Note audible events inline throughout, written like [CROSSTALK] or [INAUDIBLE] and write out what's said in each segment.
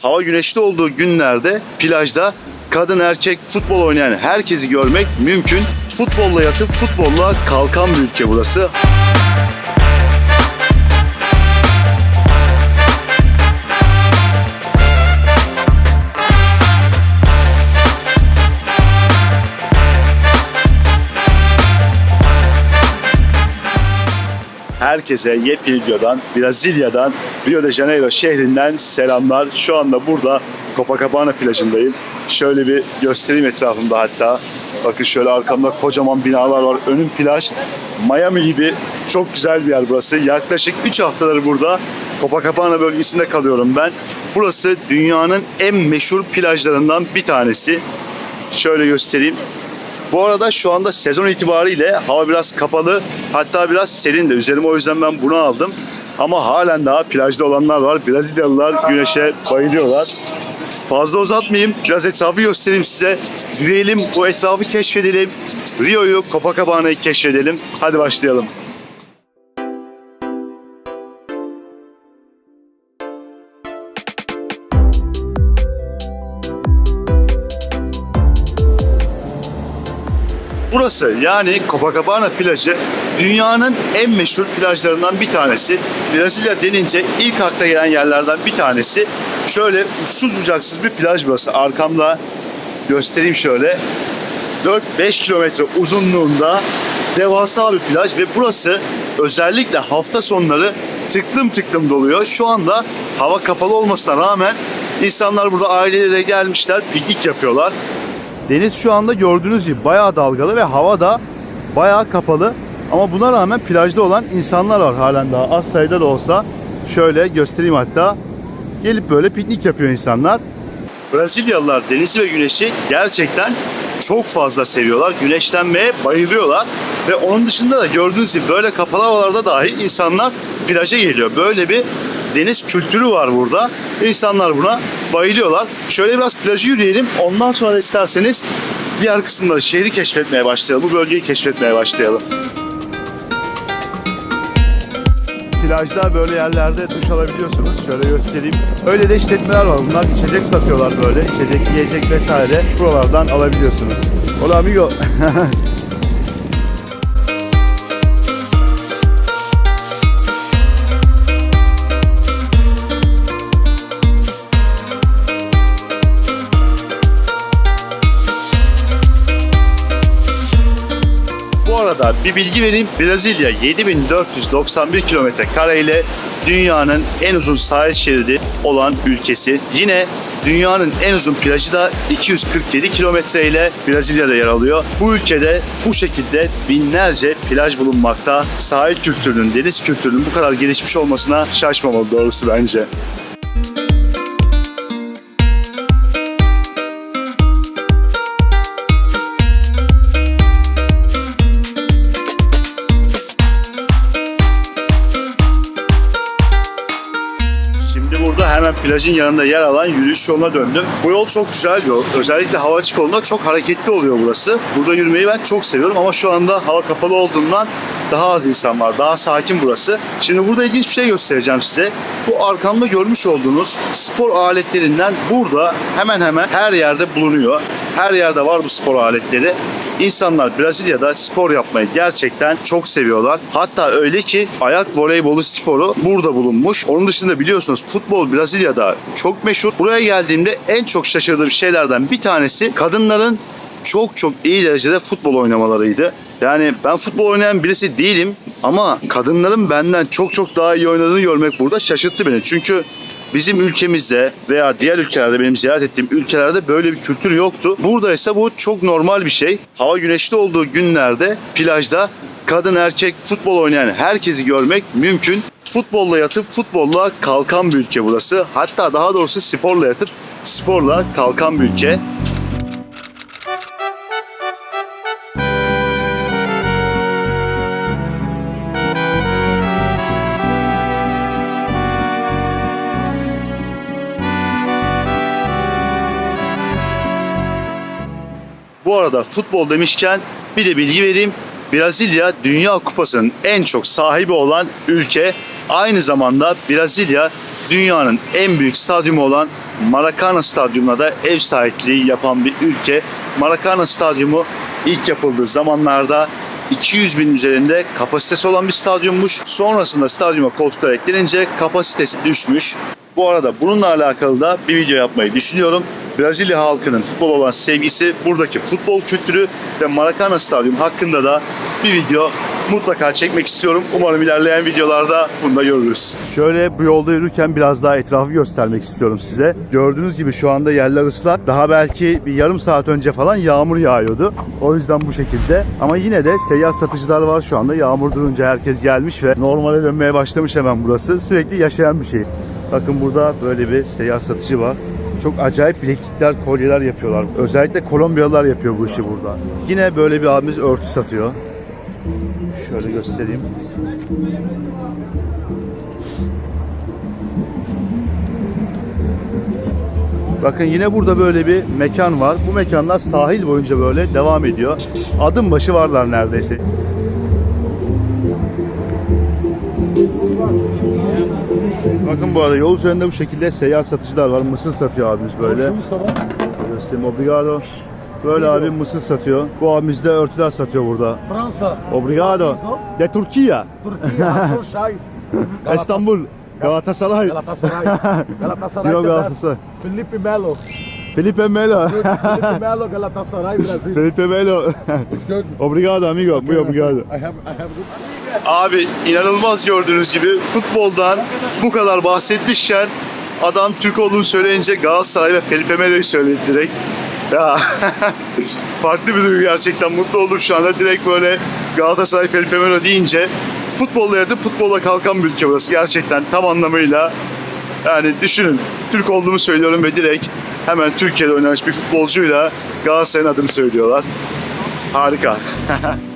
hava güneşli olduğu günlerde plajda kadın erkek futbol oynayan herkesi görmek mümkün. Futbolla yatıp futbolla kalkan bir ülke burası. Herkese yepyeni videodan, Brezilya'dan, Rio de Janeiro şehrinden selamlar. Şu anda burada Copacabana plajındayım. Şöyle bir göstereyim etrafımda hatta. Bakın şöyle arkamda kocaman binalar var. Önüm plaj. Miami gibi çok güzel bir yer burası. Yaklaşık 3 haftaları burada Copacabana bölgesinde kalıyorum ben. Burası dünyanın en meşhur plajlarından bir tanesi. Şöyle göstereyim. Bu arada şu anda sezon itibariyle hava biraz kapalı hatta biraz serin de üzerime o yüzden ben bunu aldım. Ama halen daha plajda olanlar var. Brezilyalılar güneşe bayılıyorlar. Fazla uzatmayayım. Biraz etrafı göstereyim size. Yürüyelim, bu etrafı keşfedelim. Rio'yu, Copacabana'yı keşfedelim. Hadi başlayalım. Burası yani Copacabana plajı dünyanın en meşhur plajlarından bir tanesi. Brezilya denince ilk akla gelen yerlerden bir tanesi. Şöyle uçsuz bucaksız bir plaj burası. Arkamda göstereyim şöyle. 4-5 kilometre uzunluğunda devasa bir plaj ve burası özellikle hafta sonları tıklım tıklım doluyor. Şu anda hava kapalı olmasına rağmen insanlar burada ailelere gelmişler, piknik yapıyorlar. Deniz şu anda gördüğünüz gibi bayağı dalgalı ve hava da bayağı kapalı. Ama buna rağmen plajda olan insanlar var halen daha az sayıda da olsa. Şöyle göstereyim hatta. Gelip böyle piknik yapıyor insanlar. Brezilyalılar denizi ve güneşi gerçekten çok fazla seviyorlar. Güneşlenmeye bayılıyorlar. Ve onun dışında da gördüğünüz gibi böyle kapalı havalarda dahi insanlar plaja geliyor. Böyle bir deniz kültürü var burada. İnsanlar buna bayılıyorlar. Şöyle biraz plajı yürüyelim. Ondan sonra isterseniz diğer kısımları şehri keşfetmeye başlayalım. Bu bölgeyi keşfetmeye başlayalım. Plajda böyle yerlerde duş alabiliyorsunuz. Şöyle göstereyim. Öyle de işletmeler var. Bunlar içecek satıyorlar böyle. İçecek, yiyecek vesaire. Buralardan alabiliyorsunuz. Hola amigo. [LAUGHS] bir bilgi vereyim. Brezilya 7491 kilometre kareyle dünyanın en uzun sahil şeridi olan ülkesi. Yine dünyanın en uzun plajı da 247 kilometre ile Brezilya'da yer alıyor. Bu ülkede bu şekilde binlerce plaj bulunmakta. Sahil kültürünün, deniz kültürünün bu kadar gelişmiş olmasına şaşmamalı doğrusu bence. Plajın yanında yer alan yürüyüş yoluna döndüm. Bu yol çok güzel yol. Özellikle hava açık olduğunda çok hareketli oluyor burası. Burada yürümeyi ben çok seviyorum ama şu anda hava kapalı olduğundan daha az insan var. Daha sakin burası. Şimdi burada ilginç bir şey göstereceğim size. Bu arkamda görmüş olduğunuz spor aletlerinden burada hemen hemen her yerde bulunuyor. Her yerde var bu spor aletleri. İnsanlar Brezilya'da spor yapmayı gerçekten çok seviyorlar. Hatta öyle ki ayak voleybolu sporu burada bulunmuş. Onun dışında biliyorsunuz futbol Brezilya'da çok meşhur. Buraya geldiğimde en çok şaşırdığım şeylerden bir tanesi kadınların çok çok iyi derecede futbol oynamalarıydı. Yani ben futbol oynayan birisi değilim ama kadınların benden çok çok daha iyi oynadığını görmek burada şaşırttı beni. Çünkü Bizim ülkemizde veya diğer ülkelerde benim ziyaret ettiğim ülkelerde böyle bir kültür yoktu. Burada ise bu çok normal bir şey. Hava güneşli olduğu günlerde plajda kadın erkek futbol oynayan herkesi görmek mümkün. Futbolla yatıp futbolla kalkan bir ülke burası. Hatta daha doğrusu sporla yatıp sporla kalkan bir ülke. Bu arada futbol demişken bir de bilgi vereyim. Brezilya Dünya Kupası'nın en çok sahibi olan ülke. Aynı zamanda Brezilya dünyanın en büyük stadyumu olan Maracanã Stadyumu'na da ev sahipliği yapan bir ülke. Maracanã Stadyumu ilk yapıldığı zamanlarda 200 bin üzerinde kapasitesi olan bir stadyummuş. Sonrasında stadyuma koltuklar eklenince kapasitesi düşmüş. Bu arada bununla alakalı da bir video yapmayı düşünüyorum. Brezilya halkının futbol olan sevgisi, buradaki futbol kültürü ve Maracanã Stadyum hakkında da bir video mutlaka çekmek istiyorum. Umarım ilerleyen videolarda bunu da görürüz. Şöyle bu yolda yürürken biraz daha etrafı göstermek istiyorum size. Gördüğünüz gibi şu anda yerler ıslak. Daha belki bir yarım saat önce falan yağmur yağıyordu. O yüzden bu şekilde. Ama yine de seyyar satıcılar var şu anda. Yağmur durunca herkes gelmiş ve normale dönmeye başlamış hemen burası. Sürekli yaşayan bir şey. Bakın burada böyle bir seyyar satıcı var. Çok acayip bileklikler, kolyeler yapıyorlar. Özellikle Kolombiyalılar yapıyor bu işi burada. Yine böyle bir abimiz örtü satıyor. Şöyle göstereyim. Bakın yine burada böyle bir mekan var. Bu mekanlar sahil boyunca böyle devam ediyor. Adım başı varlar neredeyse. Bakın bu arada yol üzerinde bu şekilde seyyar satıcılar var. Mısır satıyor abimiz böyle. Göstereyim obrigado. Böyle abi mısır satıyor. Bu abimiz de örtüler satıyor burada. Fransa, Obrigado. De Hasan [LAUGHS] Şahis. İstanbul. Galatasaray. Galatasaray. [LAUGHS] Galatasaray. Yok. Galatasaray. Felipe Melo. Felipe Melo. Felipe Melo, Galatasaray, Brazil. Felipe Melo. Obrigado amigo. Muy obrigado. I have, I have good. Abi inanılmaz gördüğünüz gibi futboldan bu kadar bahsetmişken adam Türk olduğunu söyleyince Galatasaray ve Felipe Melo'yu söyledi direkt. Ya [LAUGHS] farklı bir duygu gerçekten mutlu oldum şu anda direkt böyle Galatasaray Felipe Melo deyince futbolla yatıp futbolla kalkan bir ülke burası gerçekten tam anlamıyla yani düşünün Türk olduğumu söylüyorum ve direkt hemen Türkiye'de oynamış bir futbolcuyla Galatasaray'ın adını söylüyorlar. Harika. [LAUGHS]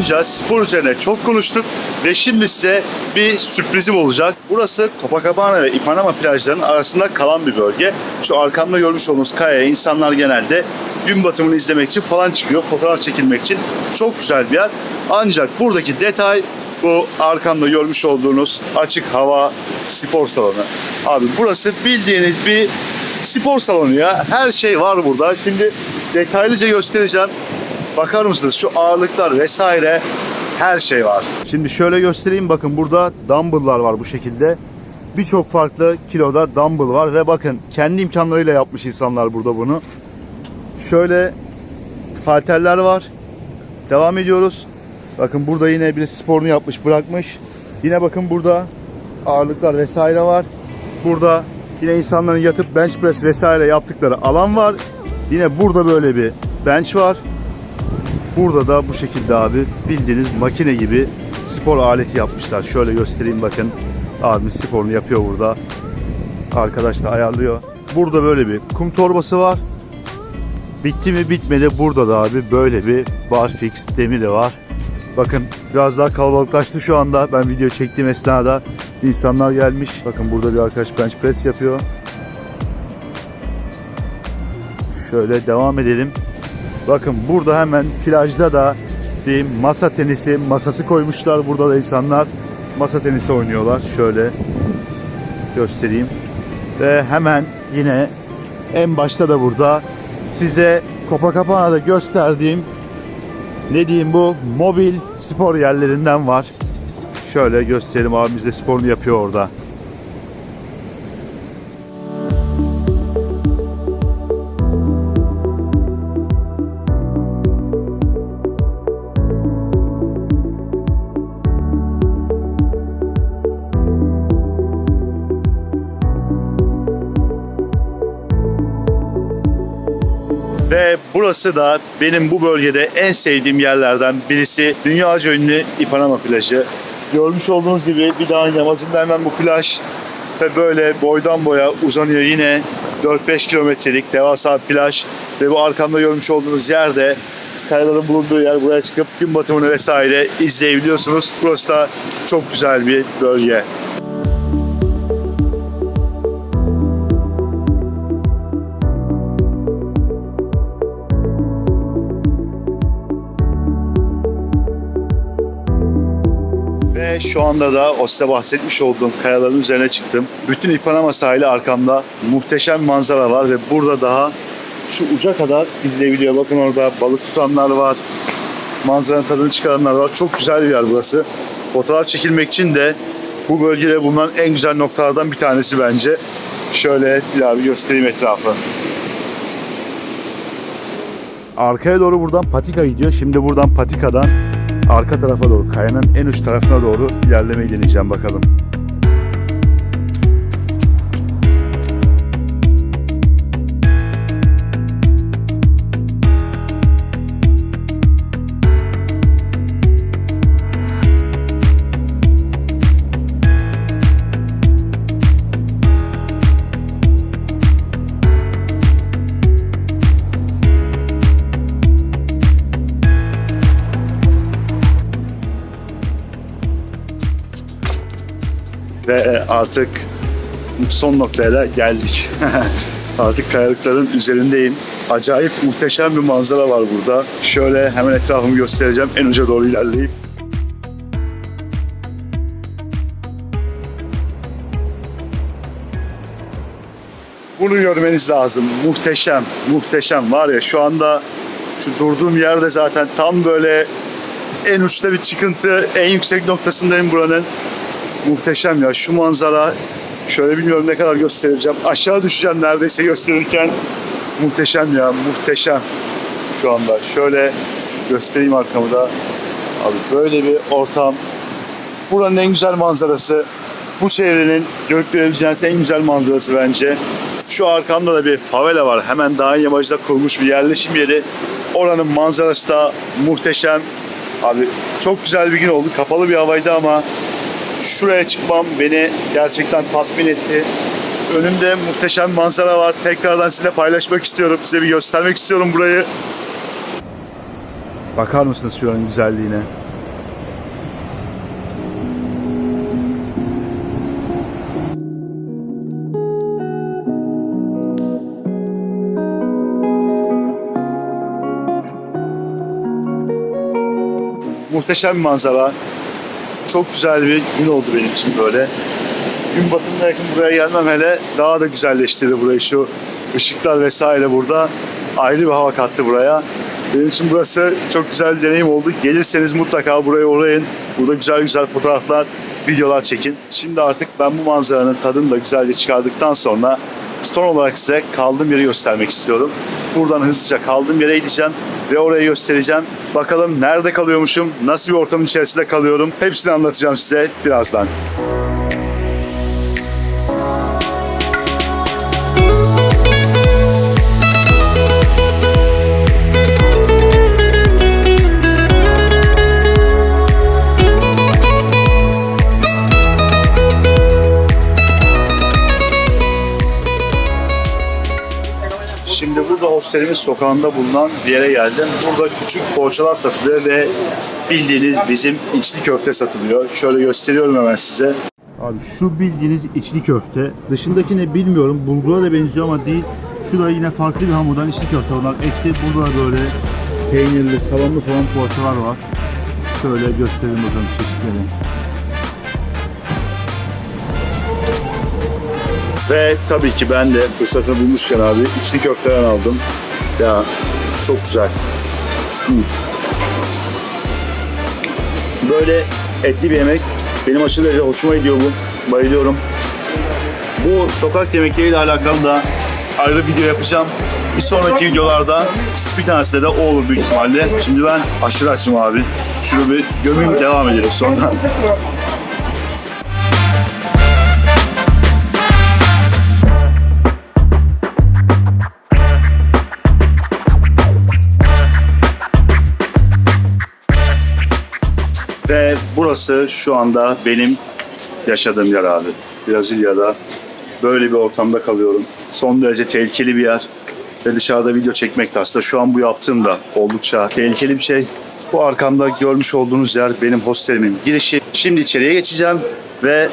boyunca spor üzerine çok konuştuk ve şimdi size bir sürprizim olacak. Burası Copacabana ve Ipanema plajlarının arasında kalan bir bölge. Şu arkamda görmüş olduğunuz kayaya insanlar genelde gün batımını izlemek için falan çıkıyor, fotoğraf çekilmek için. Çok güzel bir yer. Ancak buradaki detay bu arkamda görmüş olduğunuz açık hava spor salonu. Abi burası bildiğiniz bir spor salonu ya. Her şey var burada. Şimdi detaylıca göstereceğim. Bakar mısınız şu ağırlıklar vesaire her şey var. Şimdi şöyle göstereyim bakın burada dumbbell'lar var bu şekilde. Birçok farklı kiloda dumbbell var ve bakın kendi imkanlarıyla yapmış insanlar burada bunu. Şöyle halterler var. Devam ediyoruz. Bakın burada yine bir sporunu yapmış bırakmış. Yine bakın burada ağırlıklar vesaire var. Burada yine insanların yatıp bench press vesaire yaptıkları alan var. Yine burada böyle bir bench var. Burada da bu şekilde abi bildiğiniz makine gibi spor aleti yapmışlar. Şöyle göstereyim bakın. Abimiz sporunu yapıyor burada. Arkadaş da ayarlıyor. Burada böyle bir kum torbası var. Bitti mi bitmedi burada da abi böyle bir barfix demiri var. Bakın biraz daha kalabalıklaştı şu anda. Ben video çektiğim esnada insanlar gelmiş. Bakın burada bir arkadaş bench press yapıyor. Şöyle devam edelim. Bakın burada hemen plajda da bir masa tenisi masası koymuşlar. Burada da insanlar masa tenisi oynuyorlar. Şöyle göstereyim. Ve hemen yine en başta da burada size Copacabana'da gösterdiğim ne diyeyim bu mobil spor yerlerinden var. Şöyle göstereyim abimiz de sporunu yapıyor orada. Burası da benim bu bölgede en sevdiğim yerlerden birisi. Dünyaca ünlü Ipanema plajı. Görmüş olduğunuz gibi bir dağın yamacında hemen bu plaj ve böyle boydan boya uzanıyor yine 4-5 kilometrelik devasa bir plaj ve bu arkamda görmüş olduğunuz yerde kayaların bulunduğu yer. Buraya çıkıp gün batımını vesaire izleyebiliyorsunuz. Burası da çok güzel bir bölge. Şu anda da o size bahsetmiş olduğum kayaların üzerine çıktım. Bütün İpanama sahili arkamda muhteşem manzara var ve burada daha şu uca kadar gidilebiliyor. Bakın orada balık tutanlar var. Manzaranın tadını çıkaranlar var. Çok güzel bir yer burası. Fotoğraf çekilmek için de bu bölgede bulunan en güzel noktalardan bir tanesi bence. Şöyle bir bir göstereyim etrafı. Arkaya doğru buradan patika gidiyor. Şimdi buradan patikadan arka tarafa doğru, kayanın en uç tarafına doğru ilerlemeyi deneyeceğim bakalım. Artık son noktaya da geldik. [LAUGHS] artık kayalıkların üzerindeyim. Acayip muhteşem bir manzara var burada. Şöyle hemen etrafımı göstereceğim. En uca doğru ilerleyip. Bunu görmeniz lazım. Muhteşem, muhteşem. Var ya şu anda şu durduğum yerde zaten tam böyle en uçta bir çıkıntı, en yüksek noktasındayım buranın. Muhteşem ya şu manzara. Şöyle bilmiyorum ne kadar göstereceğim. Aşağı düşeceğim neredeyse gösterirken. Muhteşem ya, muhteşem şu anda. Şöyle göstereyim arkamı da. Abi böyle bir ortam. Buranın en güzel manzarası. Bu çevrenin görüp görebileceğiniz en güzel manzarası bence. Şu arkamda da bir favela var. Hemen dağın yamacında kurulmuş bir yerleşim yeri. Oranın manzarası da muhteşem. Abi çok güzel bir gün oldu. Kapalı bir havaydı ama şuraya çıkmam beni gerçekten tatmin etti. Önümde muhteşem manzara var. Tekrardan sizinle paylaşmak istiyorum. Size bir göstermek istiyorum burayı. Bakar mısınız şuranın güzelliğine? Muhteşem bir manzara. Çok güzel bir gün oldu benim için böyle. Gün batımına yakın buraya gelmem hele daha da güzelleştirdi burayı. Şu ışıklar vesaire burada ayrı bir hava kattı buraya. Benim için burası çok güzel bir deneyim oldu. Gelirseniz mutlaka buraya uğrayın. Burada güzel güzel fotoğraflar, videolar çekin. Şimdi artık ben bu manzaranın tadını da güzelce çıkardıktan sonra son olarak size kaldığım yeri göstermek istiyorum. Buradan hızlıca kaldığım yere gideceğim ve orayı göstereceğim. Bakalım nerede kalıyormuşum, nasıl bir ortamın içerisinde kalıyorum. Hepsini anlatacağım size birazdan. Şimdi burada hostelimin sokağında bulunan bir yere geldim. Burada küçük poğaçalar satılıyor ve bildiğiniz bizim içli köfte satılıyor. Şöyle gösteriyorum hemen size. Abi şu bildiğiniz içli köfte. Dışındaki ne bilmiyorum. Bulgura da benziyor ama değil. Şu da yine farklı bir hamurdan içli köfte. Onlar etli. Burada da böyle peynirli, salamlı falan poğaçalar var. Şöyle göstereyim bakalım çeşitleri. Ve tabii ki ben de fırsatını bulmuşken abi içli köfteden aldım. Ya çok güzel. Böyle etli bir yemek. Benim aşırı derece hoşuma gidiyor bu. Bayılıyorum. Bu sokak yemekleriyle alakalı da ayrı video yapacağım. Bir sonraki videolarda bir tanesi de o olur büyük ihtimalle. Şimdi ben aşırı açım abi. Şunu bir gömeyim devam edelim sonra. Burası şu anda benim yaşadığım yer abi. Brezilya'da böyle bir ortamda kalıyorum. Son derece tehlikeli bir yer. ve dışarıda video çekmek de aslında şu an bu yaptığım da oldukça tehlikeli bir şey. Bu arkamda görmüş olduğunuz yer benim hostelimin girişi. Şimdi içeriye geçeceğim ve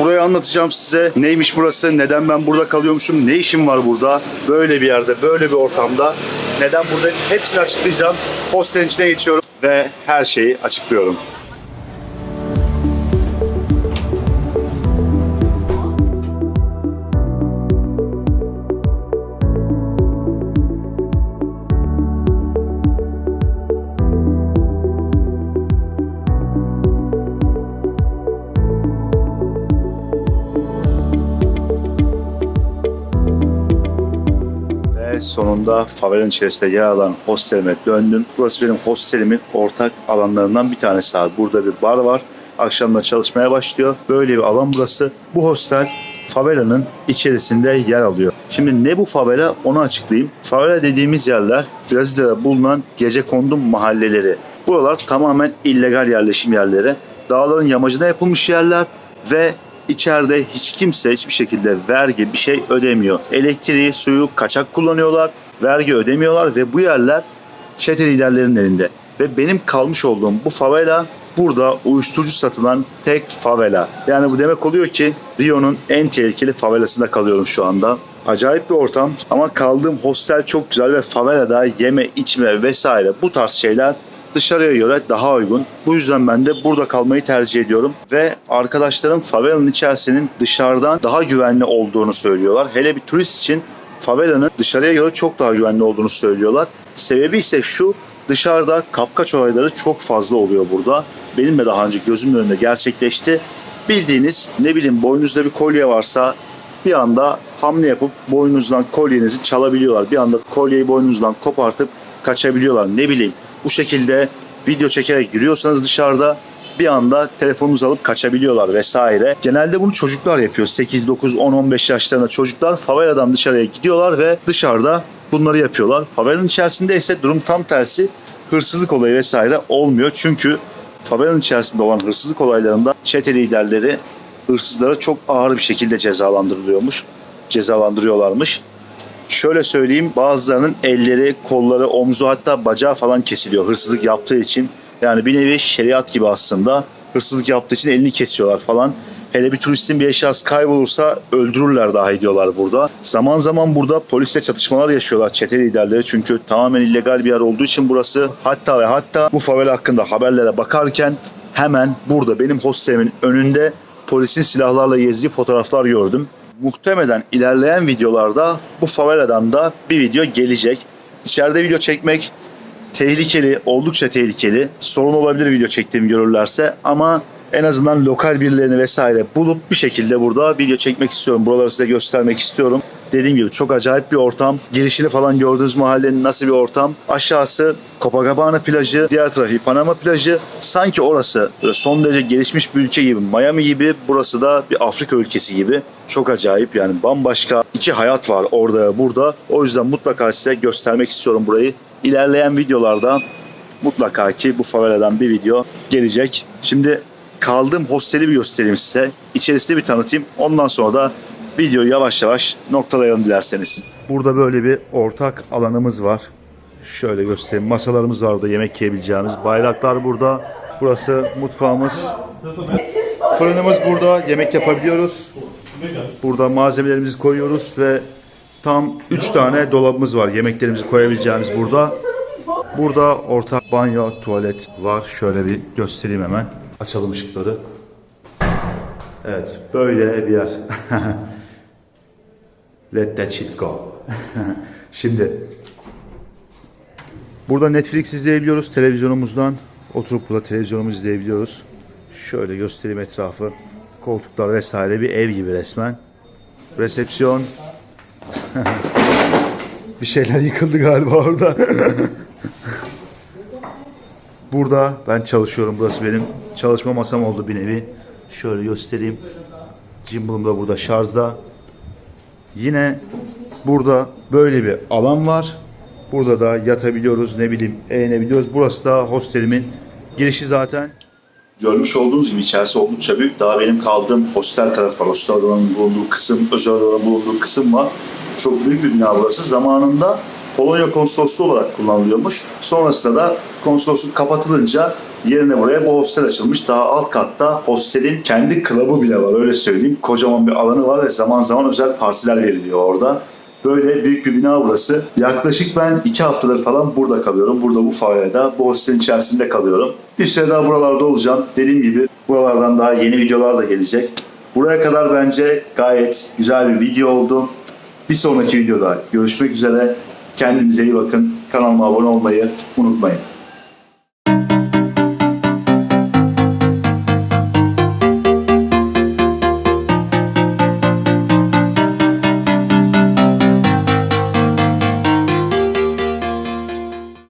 burayı anlatacağım size. Neymiş burası, neden ben burada kalıyormuşum, ne işim var burada, böyle bir yerde, böyle bir ortamda. Neden burada hepsini açıklayacağım. Hostelin içine geçiyorum ve her şeyi açıklıyorum. Sonunda favelanın içerisinde yer alan hostelime döndüm. Burası benim hostelimin ortak alanlarından bir tanesi abi. Burada bir bar var. Akşamda çalışmaya başlıyor. Böyle bir alan burası. Bu hostel favelanın içerisinde yer alıyor. Şimdi ne bu favela onu açıklayayım. Favela dediğimiz yerler Brezilya'da bulunan gece kondum mahalleleri. Buralar tamamen illegal yerleşim yerleri. Dağların yamacına yapılmış yerler ve İçeride hiç kimse hiçbir şekilde vergi bir şey ödemiyor. Elektriği, suyu kaçak kullanıyorlar, vergi ödemiyorlar ve bu yerler çete liderlerinin elinde. Ve benim kalmış olduğum bu favela burada uyuşturucu satılan tek favela. Yani bu demek oluyor ki Rio'nun en tehlikeli favelasında kalıyorum şu anda. Acayip bir ortam ama kaldığım hostel çok güzel ve favelada yeme içme vesaire bu tarz şeyler dışarıya göre daha uygun. Bu yüzden ben de burada kalmayı tercih ediyorum. Ve arkadaşlarım favelanın içerisinin dışarıdan daha güvenli olduğunu söylüyorlar. Hele bir turist için favelanın dışarıya göre çok daha güvenli olduğunu söylüyorlar. Sebebi ise şu dışarıda kapkaç olayları çok fazla oluyor burada. Benim de daha önce gözümün önünde gerçekleşti. Bildiğiniz ne bileyim boynunuzda bir kolye varsa bir anda hamle yapıp boynunuzdan kolyenizi çalabiliyorlar. Bir anda kolyeyi boynunuzdan kopartıp kaçabiliyorlar. Ne bileyim bu şekilde video çekerek yürüyorsanız dışarıda bir anda telefonunuzu alıp kaçabiliyorlar vesaire. Genelde bunu çocuklar yapıyor. 8, 9, 10, 15 yaşlarında çocuklar faveladan dışarıya gidiyorlar ve dışarıda bunları yapıyorlar. Favelanın içerisinde ise durum tam tersi. Hırsızlık olayı vesaire olmuyor. Çünkü favelanın içerisinde olan hırsızlık olaylarında çete liderleri hırsızlara çok ağır bir şekilde cezalandırılıyormuş. Cezalandırıyorlarmış. Şöyle söyleyeyim bazılarının elleri, kolları, omzu hatta bacağı falan kesiliyor hırsızlık yaptığı için. Yani bir nevi şeriat gibi aslında. Hırsızlık yaptığı için elini kesiyorlar falan. Hele bir turistin bir eşyası kaybolursa öldürürler dahi diyorlar burada. Zaman zaman burada polisle çatışmalar yaşıyorlar çete liderleri. Çünkü tamamen illegal bir yer olduğu için burası. Hatta ve hatta bu favela hakkında haberlere bakarken hemen burada benim hostelimin önünde polisin silahlarla gezdiği fotoğraflar gördüm muhtemelen ilerleyen videolarda bu faveladan da bir video gelecek. İçeride video çekmek tehlikeli, oldukça tehlikeli. Sorun olabilir video çektiğimi görürlerse ama en azından lokal birilerini vesaire bulup bir şekilde burada video çekmek istiyorum. Buraları size göstermek istiyorum. Dediğim gibi çok acayip bir ortam. Girişini falan gördüğünüz mahallenin nasıl bir ortam. Aşağısı Copacabana plajı, diğer tarafı Panama plajı. Sanki orası son derece gelişmiş bir ülke gibi, Miami gibi. Burası da bir Afrika ülkesi gibi. Çok acayip yani bambaşka iki hayat var orada burada. O yüzden mutlaka size göstermek istiyorum burayı. İlerleyen videolarda mutlaka ki bu faveladan bir video gelecek. Şimdi kaldığım hosteli bir göstereyim size. İçerisini bir tanıtayım. Ondan sonra da videoyu yavaş yavaş noktalayalım dilerseniz. Burada böyle bir ortak alanımız var. Şöyle göstereyim. Masalarımız var burada yemek yiyebileceğimiz. Bayraklar burada. Burası mutfağımız. Fırınımız burada. Yemek yapabiliyoruz. Burada malzemelerimizi koyuyoruz ve tam 3 tane dolabımız var. Yemeklerimizi koyabileceğimiz burada. Burada ortak banyo, tuvalet var. Şöyle bir göstereyim hemen. Açalım ışıkları. Evet, böyle bir yer. [LAUGHS] Let that shit go. [LAUGHS] Şimdi burada Netflix izleyebiliyoruz televizyonumuzdan. Oturup burada televizyonumuzu izleyebiliyoruz. Şöyle göstereyim etrafı. Koltuklar vesaire bir ev gibi resmen. Resepsiyon. [LAUGHS] bir şeyler yıkıldı galiba orada. [LAUGHS] Burada ben çalışıyorum. Burası benim çalışma masam oldu bir nevi. Şöyle göstereyim. Gimbal'ım da burada şarjda. Yine burada böyle bir alan var. Burada da yatabiliyoruz, ne bileyim eğlenebiliyoruz. Burası da hostelimin girişi zaten. Görmüş olduğunuz gibi içerisi oldukça büyük. Daha benim kaldığım hostel tarafı var. Hostel odanın bulunduğu kısım, özel odanın bulunduğu kısım var. Çok büyük bir bina burası. Zamanında Polonya konsolosluğu olarak kullanılıyormuş. Sonrasında da konsolosluk kapatılınca yerine buraya bu hostel açılmış. Daha alt katta hostelin kendi klubu bile var öyle söyleyeyim. Kocaman bir alanı var ve zaman zaman özel partiler veriliyor orada. Böyle büyük bir bina burası. Yaklaşık ben iki haftadır falan burada kalıyorum. Burada bu favelada, bu hostelin içerisinde kalıyorum. Bir süre daha buralarda olacağım. Dediğim gibi buralardan daha yeni videolar da gelecek. Buraya kadar bence gayet güzel bir video oldu. Bir sonraki videoda görüşmek üzere. Kendinize iyi bakın. Kanalıma abone olmayı unutmayın.